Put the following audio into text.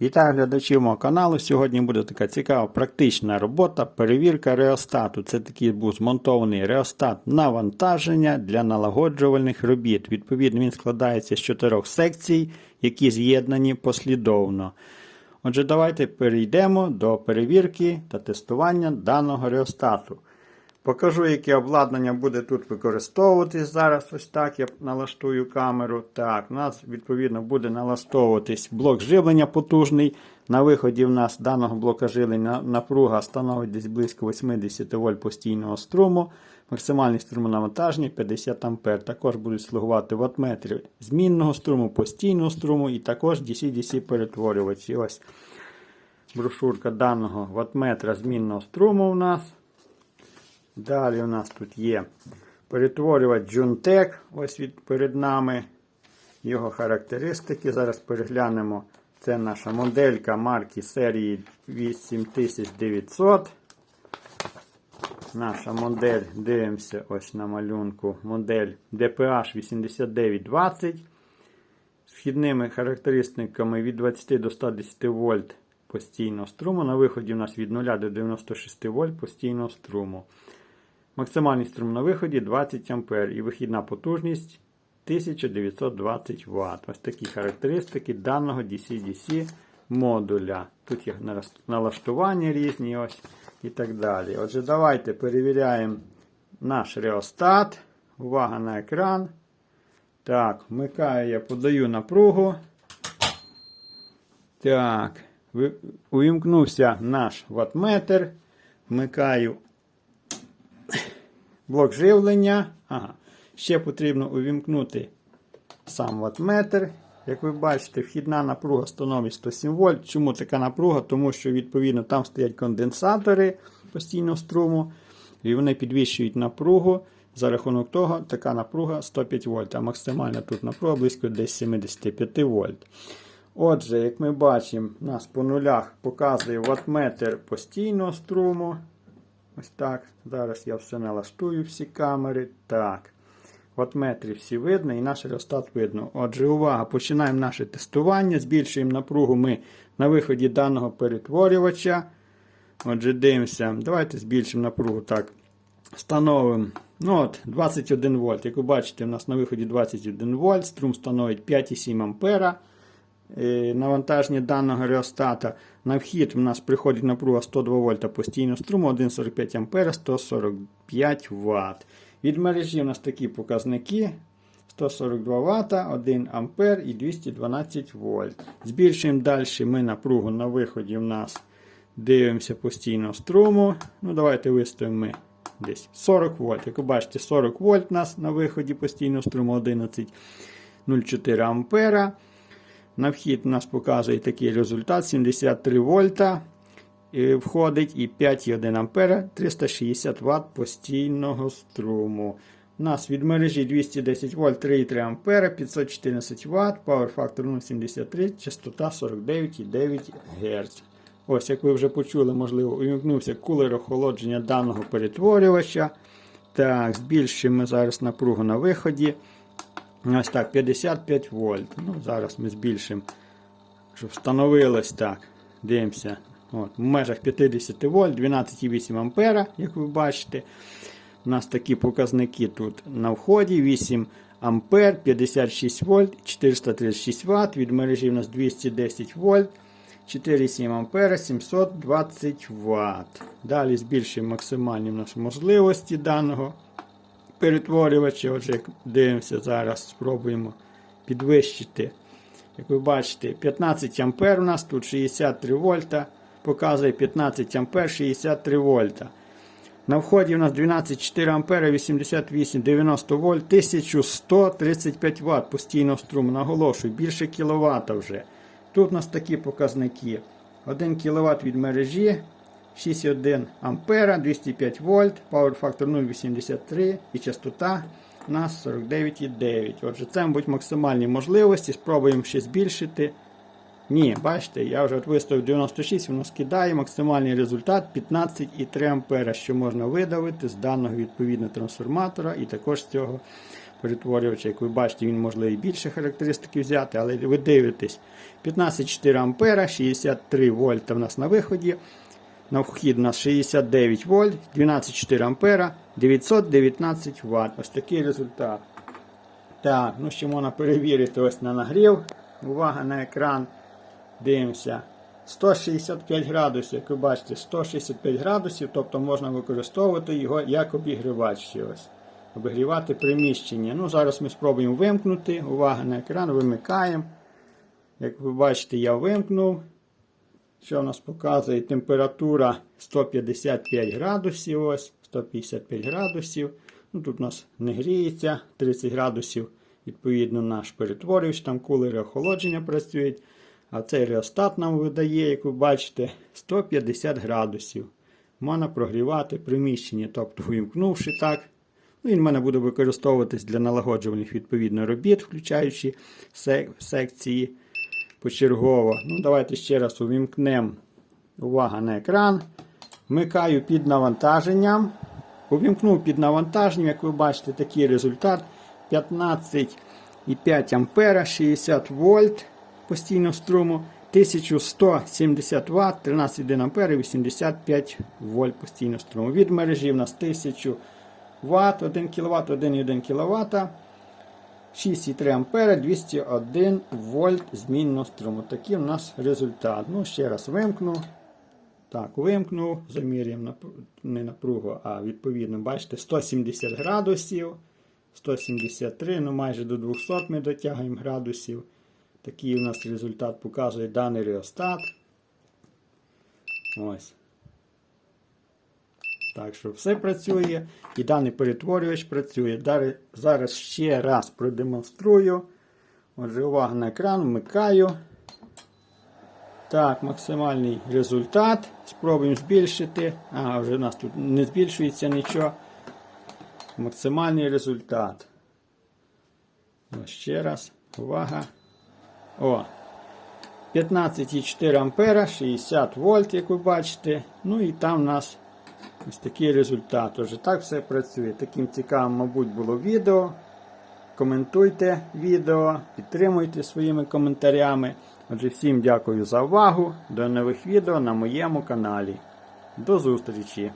Вітаю глядачів мого каналу. Сьогодні буде така цікава практична робота, перевірка реостату. Це такий був змонтований реостат навантаження для налагоджувальних робіт. Відповідно, він складається з чотирьох секцій, які з'єднані послідовно. Отже, давайте перейдемо до перевірки та тестування даного реостату. Покажу, яке обладнання буде тут використовуватись зараз. Ось так я налаштую камеру. Так, у нас відповідно буде налаштовуватись блок живлення потужний. На виході в нас даного блока живлення напруга становить десь близько 80 вольт постійного струму. Максимальний струмонавантаження 50 А. Також будуть слугувати ваттметри змінного струму, постійного струму і також DC-DC перетворювачі. Ось брошурка даного ваттметра змінного струму у нас. Далі у нас тут є перетворювач Juntec, ось від перед нами. Його характеристики. Зараз переглянемо. Це наша моделька марки серії 8900. Наша модель, дивимося ось на малюнку. Модель DPH 8920. З вхідними характеристиками від 20 до 110 вольт постійного струму. На виході у нас від 0 до 96 вольт постійного струму. Максимальний струм на виході 20 А і вихідна потужність 1920 Вт. Ось такі характеристики даного DC-DC модуля. Тут є налаштування різні ось і так далі. Отже, давайте перевіряємо наш реостат. Увага на екран. Так, вмикаю я подаю напругу. Так, увімкнувся наш ваттметр. Вмикаю блок живлення. Ага. Ще потрібно увімкнути сам ваттметр. Як ви бачите, вхідна напруга становить 107 вольт. Чому така напруга? Тому що, відповідно, там стоять конденсатори постійного струму, і вони підвищують напругу. За рахунок того, така напруга 105 вольт, а максимальна тут напруга близько десь 75 вольт. Отже, як ми бачимо, у нас по нулях показує ваттметр постійного струму. Ось так. Зараз я все налаштую, всі камери. Так. Ваттметри всі видно і наш реостат видно. Отже, увага, починаємо наше тестування. Збільшуємо напругу ми на виході даного перетворювача. Отже, дивимося. Давайте збільшимо напругу. так. Встановимо ну от, 21 вольт. Як ви бачите, у нас на виході 21 вольт, струм становить 5,7 ампера. Е, навантаження даного реостата. На вхід у нас приходить напруга 102 вольта постійного струму, 1,45 ампера, 145 Вт. Від мережі у нас такі показники. 142 Вт, 1 ампер і 212 вольт. Збільшуємо далі ми напругу на виході у нас дивимося постійного струму. Ну, Давайте виставимо ми десь 40 вольт. Як ви бачите, 40 вольт у нас на виході постійного струму 11,04 ампера. На вхід у нас показує такий результат: 73 вольта входить і 5,1 ампера 360 Вт постійного струму. У нас від мережі 210 вольт 3,3 ампера 514 Вт, Power Factor 0,73, частота 49,9 Гц. Ось, як ви вже почули, можливо, увімкнувся кулер охолодження даного перетворювача. Так, збільшуємо зараз напругу на виході. Ось так, 55 вольт. Ну, Зараз ми збільшимо, щоб встановилось так. Дивимося. От, В межах 50 вольт, 12,8 ампера, як ви бачите. У нас такі показники тут на вході. 8 ампер, 56 вольт, 436 Вт. Від мережі у нас 210 вольт, 4,7 ампера, 720 Вт. Далі збільшуємо максимальні у нас можливості даного перетворювачі. Отже, як дивимося, зараз спробуємо підвищити. Як ви бачите, 15 ампер у нас тут 63 вольта. Показує 15 ампер 63 вольта. На вході у нас 12,4 ампера 88 90 вольт, 1135 Вт постійного струму. Наголошую, більше кВт вже. Тут у нас такі показники. 1 кВт від мережі. 6,1 ампера, 205 вольт, Power Factor 0,83 і частота у нас 49,9. Отже, це, мабуть, максимальні можливості. Спробуємо ще збільшити. Ні, бачите, я вже виставив 96, воно скидає максимальний результат 15,3 ампера, що можна видавити з даного відповідного трансформатора і також з цього перетворювача. Як ви бачите, він може і більше характеристики взяти, але ви дивитесь. 15,4 ампера, 63 вольта в нас на виході. На вхід у нас 69 вольт, 12,4 ампера, 919 Вт. Ось такий результат. Так, ну ще можна перевірити ось на нагрів. Увага на екран. Дивимося. 165 градусів, як ви бачите, 165 градусів, тобто можна використовувати його як обігрівач. ще ось. Обігрівати приміщення. Ну, Зараз ми спробуємо вимкнути. Увага на екран, вимикаємо. Як ви бачите, я вимкнув. Що в нас показує? Температура 155 градусів. Ось, 155 градусів. Ну, Тут у нас не гріється 30 градусів. Відповідно, наш перетворювач, там кулери охолодження працюють. А цей реостат нам видає, як ви бачите, 150 градусів. Можна прогрівати приміщення, тобто вимкнувши так. Ну, Він в мене буде використовуватись для налагоджувальних відповідно робіт, включаючи сек- секції почергово. Ну, Давайте ще раз увімкнемо. Увага на екран. Вмикаю під навантаженням. Увімкнув під навантаженням, як ви бачите, такий результат. 15,5 ампера, 60 вольт постійного струму, 1170 Вт, 13,1 ампер і 85 вольт постійного струму. Від мережі в нас 1000 Вт, 1 кВт, 1,1 кВт. 6,3 ампера, 201 вольт змінного струму. Такий у нас результат. Ну, ще раз вимкну. Так, вимкнув, замірюємо не напругу, а відповідно, бачите, 170 градусів, 173, ну майже до 200 ми дотягуємо градусів. Такий у нас результат показує даний реостат. Ось. Так що все працює. І даний перетворювач працює. Дари- Зараз ще раз продемонструю. Отже, увага на екран, вмикаю. Так, максимальний результат. Спробуємо збільшити. Ага, вже у нас тут не збільшується нічого. Максимальний результат. Ось ще раз. Увага. О. 15,4 ампера, 60 вольт, як ви бачите. Ну і там у нас ось такий результат. Уже так все працює. Таким цікавим, мабуть, було відео. Коментуйте відео, підтримуйте своїми коментарями. Отже, всім дякую за увагу. До нових відео на моєму каналі. До зустрічі!